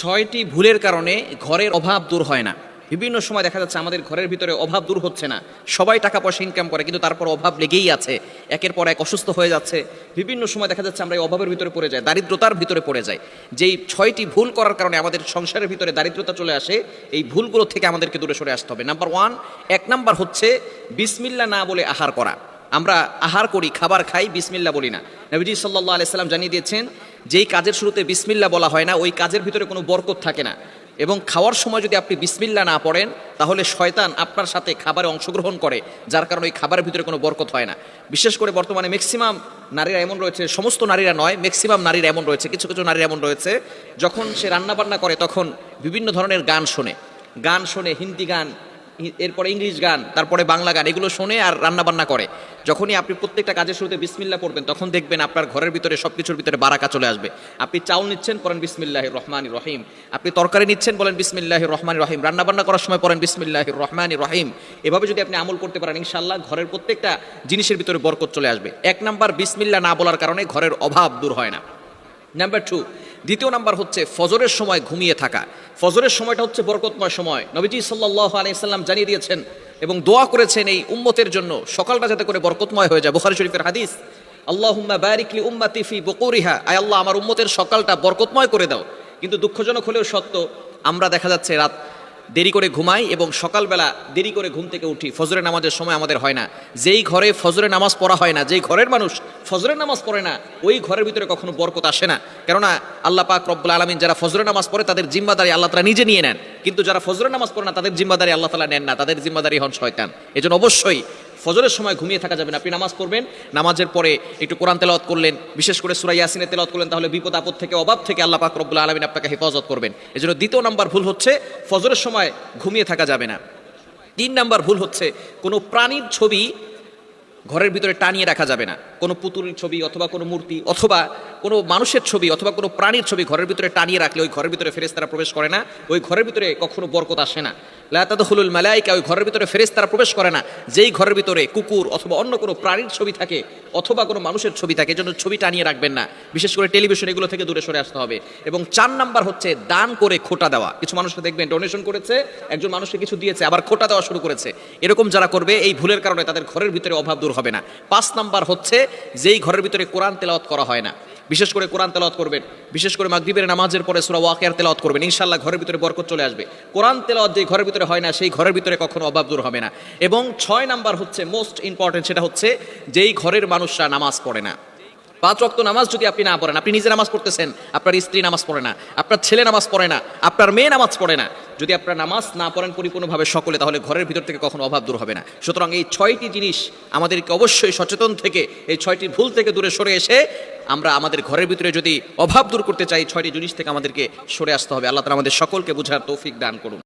ছয়টি ভুলের কারণে ঘরের অভাব দূর হয় না। বিভিন্ন সময় দেখা যাচ্ছে আমাদের ঘরের ভিতরে অভাব দূর হচ্ছে না। সবাই টাকা পয়সা ইনকাম করে, কিন্তু তারপর অভাব লেগেই আছে। একের পর এক অসুস্থ হয়ে যাচ্ছে। বিভিন্ন সময় দেখা যাচ্ছে আমরা এই অভাবের ভিতরে পড়ে যাই, দারিদ্রতার ভিতরে পড়ে যাই। যেই ছয়টি ভুল করার কারণে আমাদের সংসারের ভিতরে দারিদ্রতা চলে আসে, এই ভুলগুলো থেকে আমাদেরকে দূরে সরে আসতে হবে। নাম্বার ওয়ান এক নাম্বার হচ্ছে বিসমিল্লা না বলে আহার করা। আমরা আহার করি, খাবার খাই, বিসমিল্লা বলি না। নবীজি সাল্লাহ আলাইসাল্লাম জানিয়ে দিয়েছেন যেই কাজের শুরুতে বিসমিল্লা বলা হয় না, ওই কাজের ভিতরে কোনো বরকত থাকে না। এবং খাওয়ার সময় যদি আপনি বিসমিল্লা না পড়েন, তাহলে শয়তান আপনার সাথে খাবারে অংশগ্রহণ করে, যার কারণে ওই খাবারের ভিতরে কোনো বরকত হয় না। বিশেষ করে বর্তমানে ম্যাক্সিমাম নারীরা এমন রয়েছে, সমস্ত নারীরা নয় ম্যাক্সিমাম নারীরা এমন রয়েছে, কিছু কিছু নারীরা এমন রয়েছে, যখন সে রান্নাবান্না করে, তখন বিভিন্ন ধরনের গান শোনে। গান শোনে, হিন্দি গান এরপরে ইংলিশ গান, তারপরে বাংলা গান, এগুলো শোনে আর রান্না বান্না করে। যখনই আপনি প্রত্যেকটা কাজের শুরুতে বিসমিল্লা পড়বেন, তখন দেখবেন আপনার ঘরের ভিতরে সব কিছুর ভিতরে বারাকা চলে আসবে। আপনি চাউল নিচ্ছেন, পড়েন বিসমিল্লাহ রহমান রহিম। আপনি তরকারি নিচ্ছেন, বলেন বিসমিল্লাহ রহমান রহিম। রান্না বান্না করার সময় পড়েন বিসমিল্লাহ রহমান রহিম। এভাবে যদি আপনি আমল করতে পারেন ইনশাল্লাহ ঘরের প্রত্যেকটা জিনিসের ভিতরে বরকত চলে আসবে। এক নাম্বার বিসমিল্লা না বলার কারণে ঘরের অভাব দূর হয় না। নাম্বার টু দ্বিতীয় নাম্বার হচ্ছে ফজরের সময় ঘুমিয়ে থাকা। ফজরের সময়টা হচ্ছে বরকতময় সময়। নবীজি সাল্লাহ আলাইসাল্লাম জানিয়ে দিয়েছেন এবং দোয়া করেছেন এই উম্মতের জন্য, সকালটা যাতে করে বরকতময় হয়ে যায়। বুখারি শরীফের হাদিস, আল্লাহুম্মা বারিকলি উম্মা তিফি বকুরিহা। আয় আল্লাহ, আমার উম্মতের সকালটা বরকতময় করে দাও। কিন্তু দুঃখজনক হলেও সত্য, আমরা দেখা যাচ্ছে রাত দেরি করে ঘুমাই এবং সকালবেলা দেরি করে ঘুম থেকে উঠি। ফজরের নামাজের সময় আমাদের হয় না। যেই ঘরে ফজরের নামাজ পড়া হয় না, যেই ঘরের মানুষ ফজরের নামাজ পড়ে না, ওই ঘরের ভিতরে কখনো বরকত আসে না। কেননা আল্লাহ পাক রব্বুল আলমিন যারা ফজরের নামাজ পড়ে, তাদের জিম্মাদারি আল্লাহ তালা নিজে নিয়ে নেন। কিন্তু যারা ফজরের নামাজ পড়ে না, তাদের জিম্মাদারি আল্লাহ তালা নেন না। তাদের জিম্মাদারি হন শয়তান। এজন্য অবশ্যই ফজরের সময় ঘুমিয়ে থাকা যাবে না। আপনি নামাজ পড়বেন, নামাজের পরে একটু কোরআন তেলাওয়াত করলেন, বিশেষ করে সুরাই ইয়াসিনে তেলাওয়াত করলেন, তাহলে বিপদ, আপদ থেকে অভাব থেকে আল্লাহ পাক রব্বুল আলমিন আপনাকে হেফাজত করবেন। এজন্য দ্বিতীয় নাম্বার ভুল হচ্ছে, ফজরের সময় ঘুমিয়ে থাকা যাবে না। তিন নাম্বার ভুল হচ্ছে, কোনো প্রাণীর ছবি ঘরের ভিতরে টানিয়ে রাখা যাবে না। কোনো পুতুলের ছবি অথবা কোনো মূর্তি অথবা কোনো মানুষের ছবি অথবা কোনো প্রাণীর ছবি ঘরের ভিতরে টানিয়ে রাখলে ওই ঘরের ভিতরে ফেরেস্তারা প্রবেশ করে না। ওই ঘরের ভিতরে কখনো বরকত আসে না। লাতাদুল মালাইকা, ওই ঘরের ভিতরে ফেরেস্তারা প্রবেশ করে না। যেই ঘরের ভিতরে কুকুর অথবা অন্য কোনো প্রাণীর ছবি থাকে অথবা কোনো মানুষের ছবি থাকে, এজন্য ছবি টানিয়ে রাখবেন না। বিশেষ করে টেলিভিশন এগুলো থেকে দূরে সরে আসতে হবে। এবং চার নাম্বার হচ্ছে দান করে খোটা দেওয়া। কিছু মানুষকে দেখবেন ডোনেশন করেছে, একজন মানুষকে কিছু দিয়েছে, আবার খোটা দেওয়া শুরু করেছে। এরকম যারা করবে, এই ভুলের কারণে তাদের ঘরের ভিতরে অভাব দূর হবে না। পাঁচ নাম্বার হচ্ছে, যেই ঘরের ভিতরে কোরআন তেলাওয়াত করা হয় না, বিশেষ করে কোরআন তেলাওয়াত করবেন, বিশেষ করে মাগরিবের নামাজের পরে সুরা ওয়াকিয়ার তেলাওয়াত করবেন ইনশাল্লাহ ঘরের ভিতরে বরকত চলে আসবে। কোরআন তেলাওয়াত যে ঘরের ভিতরে হয় না, সেই ঘরের ভিতরে কখনো অভাব দূর হবে না। এবং ছয় নাম্বার হচ্ছে মোস্ট ইম্পর্টেন্ট সেটা হচ্ছে, যেই ঘরের মানুষরা নামাজ পড়ে না। পাঁচ ওয়াক্ত নামাজ যদি আপনি না পড়েন, আপনি নিজে নামাজ পড়তেছেন, আপনার স্ত্রী নামাজ পড়ে না, আপনার ছেলে নামাজ পড়ে না, আপনার মেয়ে নামাজ পড়ে না, যদি আপনার নামাজ না পড়েন পরিপূর্ণভাবে সকলে, তাহলে ঘরের ভিতর থেকে কখনো অভাব দূর হবে না। সুতরাং এই ছয়টি জিনিস আমাদেরকে অবশ্যই সচেতন থেকে, এই ছয়টি ভুল থেকে দূরে সরে এসে আমরা আমাদের ঘরের ভিতরে যদি অভাব দূর করতে চাই ছয়টি জিনিস থেকে আমাদেরকে সরে আসতে হবে। আল্লাহ তালা আমাদের সকলকে বুঝার তৌফিক দান করুন।